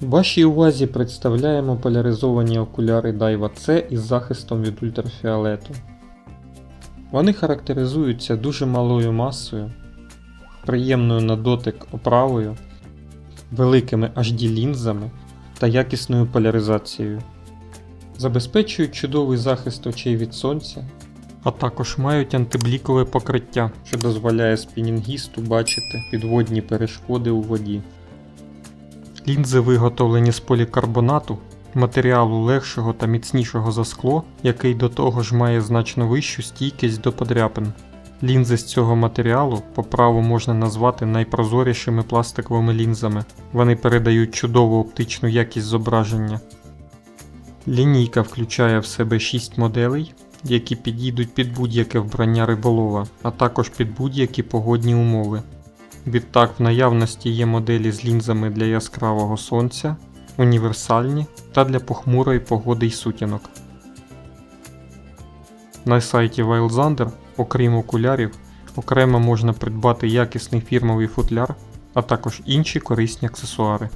Вашій увазі представляємо поляризовані окуляри Daiwa C із захистом від ультрафіолету. Вони характеризуються дуже малою масою, приємною на дотик оправою, великими HD лінзами та якісною поляризацією. Забезпечують чудовий захист очей від сонця, а також мають антиблікове покриття, що дозволяє спінінгісту бачити підводні перешкоди у воді. Лінзи виготовлені з полікарбонату, матеріалу легшого та міцнішого за скло, який до того ж має значно вищу стійкість до подряпин. Лінзи з цього матеріалу по праву можна назвати найпрозорішими пластиковими лінзами. Вони передають чудову оптичну якість зображення. Лінійка включає в себе 6 моделей, які підійдуть під будь-яке вбрання риболова, а також під будь-які погодні умови. Відтак в наявності є моделі з лінзами для яскравого сонця, універсальні та для похмурої погоди й сутінок. На сайті Wildzander, окрім окулярів, окремо можна придбати якісний фірмовий футляр, а також інші корисні аксесуари.